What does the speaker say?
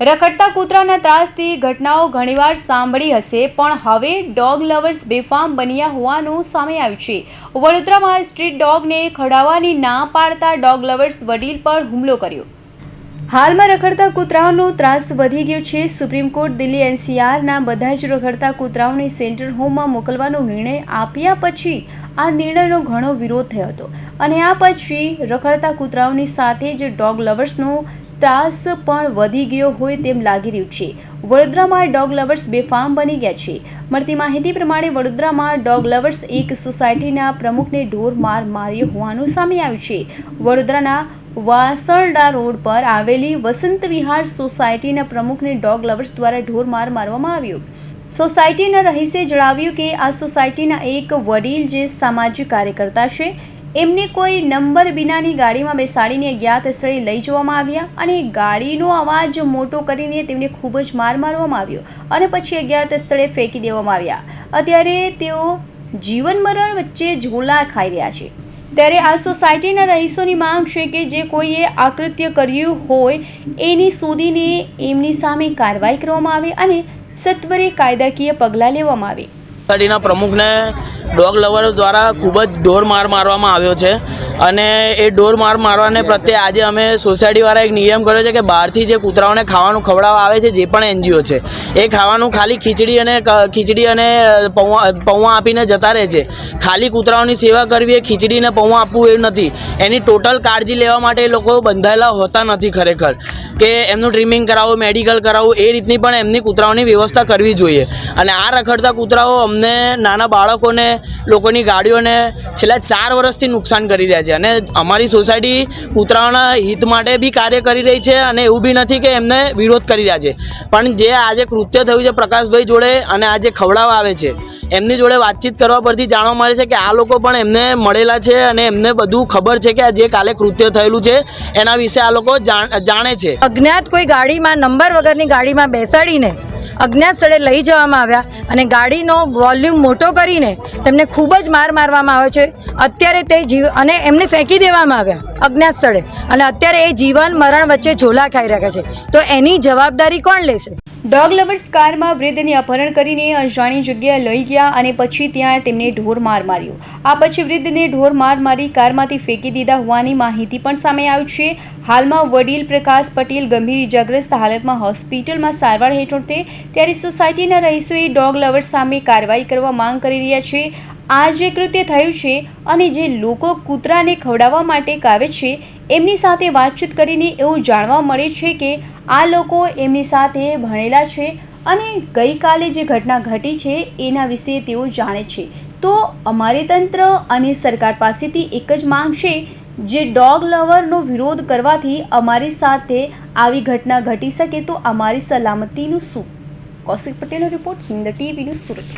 રખડતા કૂતરાના ત્રાસથી ઘટનાઓ ઘણીવાર સાંભળી હશે, પણ હવે ડોગ લવર્સ બેફામ બન્યા હોવાનું સામે આવ્યું છે. વડોદરામાં સ્ટ્રીટ ડોગને ખડાવવાની ના પાડતા ડોગ લવર્સ વડીલ પર હુમલો કર્યો. હાલમાં રખડતા કૂતરાઓનો ત્રાસ વધી ગયો છે. સુપ્રીમ કોર્ટ દિલ્હી એનસીઆરના બધા જ રખડતા કૂતરાઓને સેલ્ટર હોમમાં મોકલવાનો નિર્ણય આપ્યા પછી આ નિર્ણયનો ઘણો વિરોધ થયો હતો. અને આ પછી રખડતા કૂતરાઓની સાથે જ ડોગ લવર્સનો ત્રાસ પણ વધી ગયો હોય તેમ લાગી રહ્યું છે. વડોદરામાં ડોગ લવર્સ બેફામ બની ગયા છે. મળતી માહિતી પ્રમાણે વડોદરામાં ડોગ લવર્સ એક સોસાયટીના પ્રમુખને ઢોર માર માર્યો હોવાનું સામે આવ્યું છે. વડોદરાના વાસરડા રોડ પર આવેલી વસંત વિહાર સોસાયટીના પ્રમુખને ડોગ લવર્સ દ્વારા ઢોર માર મારવામાં આવ્યો. સોસાયટીના રહીશે જણાવ્યું કે આ સોસાયટીના એક વડીલ જે સામાજિક કાર્યકર્તા છે એમને કોઈ નંબર વિનાની ગાડીમાં બેસાડીને અજ્ઞાત સ્થળે લઈ જવામાં આવ્યા અને ગાડીનો અવાજ મોટો કરીને તેમને ખૂબ જ માર મારવામાં આવ્યો અને પછી અજ્ઞાત સ્થળે ફેંકી દેવામાં આવ્યા. અત્યારે તેઓ જીવન મરણ વચ્ચે ઝોલા ખાઈ રહ્યા છે. ત્યારે આ સોસાયટીના રહીશોની માંગ છે કે જે કોઈએ આકૃત્ય કર્યું હોય એની શોધીને એમની સામે કાર્યવાહી કરવામાં આવે અને સત્વરે કાયદાકીય પગલાં લેવામાં આવે. સોસાયટીના પ્રમુખને ડોગ લવર દ્વારા ખૂબ જ ઢોર માર મારવામાં આવ્યો છે. અને એ ઢોર માર મારવાને પ્રત્યે આજે અમે સોસાયટીવાળા એક નિયમ કર્યો છે કે બહારથી જે કૂતરાઓને ખાવાનું ખવડાવવા આવે છે, જે પણ એનજીઓ છે, એ ખાવાનું ખાલી ખીચડી અને ખીચડી અને પૌવા પૌવા આપીને જતા રહે છે. ખાલી કૂતરાઓની સેવા કરવી એ ખીચડી ને પૌવા આપવું એવું નથી. એની ટોટલ કાળજી લેવા માટે એ લોકો બંધાયેલા હોતા નથી ખરેખર. કે એમનું ટ્રીમિંગ કરાવવું મેડિકલ કરાવવું, એ રીતની પણ એમની કૂતરાઓની વ્યવસ્થા કરવી જોઈએ. અને આ રખડતા કૂતરાઓ અમને નાના બાળકોને, લોકોની ગાડીઓને છેલ્લા ચાર વર્ષથી નુકસાન કરી રહ્યા છે. અને અમારી સોસાયટી કૂતરાઓના હિત માટે બી કાર્ય કરી રહી છે અને એવું બી નથી કે એમને વિરોધ કરી રહ્યા છે. પણ જે આજે કૃત્ય થયું છે પ્રકાશભાઈ જોડે અને આ જે આવે છે, એમની જોડે વાતચીત કરવા પરથી જાણવા મળે છે કે આ લોકો પણ એમને મળેલા છે અને એમને બધું ખબર છે કે આ જે કાલે કૃત્ય થયેલું છે, એના વિશે આ લોકો જાણે છે. અજ્ઞાત કોઈ ગાડીમાં, નંબર વગરની ગાડીમાં બેસાડીને અજ્ઞાત સ્થળે લઈ જવામાં આવ્યા અને ગાડીનો વોલ્યુમ મોટો કરીને તેમને ખૂબ જ માર મારવામાં આવે છે. અત્યારે તે જીવ અને એમને ફેંકી દેવામાં આવ્યા અજ્ઞાત સ્થળે અને અત્યારે એ જીવન મરણ વચ્ચે ઝોલા ખાઈ રહ્યા છે. તો એની જવાબદારી કોણ લેશે? ડોગ લવર્સ કારમાં વૃદ્ધને અપહરણ કરીને અજાણી જગ્યાએ લઈ ગયા અને પછી ત્યાં તેમને ઢોર માર માર્યો. આ પછી વૃદ્ધને ઢોર માર મારી કારમાંથી ફેંકી દીધા હોવાની માહિતી પણ સામે આવી છે. હાલમાં વડીલ પ્રકાશ પટેલ ગંભીર ઇજાગ્રસ્ત હાલતમાં હોસ્પિટલમાં સારવાર હેઠળ છે. ત્યારે સોસાયટીના રહીશોએ ડોગ લવર્સ સામે કાર્યવાહી કરવા માંગ કરી રહ્યા છે. આ જે કૃત્ય થયું છે અને જે લોકો કૂતરાને ખવડાવવા માટે કાવે છે એમની સાથે વાતચીત કરીને એવું જાણવા મળે છે કે આ લોકો એમની સાથે ભણેલા છે અને ગઈકાલે જે ઘટના ઘટી છે એના વિશે તેઓ જાણે છે. તો અમારે તંત્ર અને સરકાર પાસેથી એક જ માંગ છે, જે ડોગ લવરનો વિરોધ કરવાથી અમારી સાથે આવી ઘટના ઘટી શકે તો અમારી સલામતીનું શું? કૌશિક પટેલનો report Hind TV news Surat.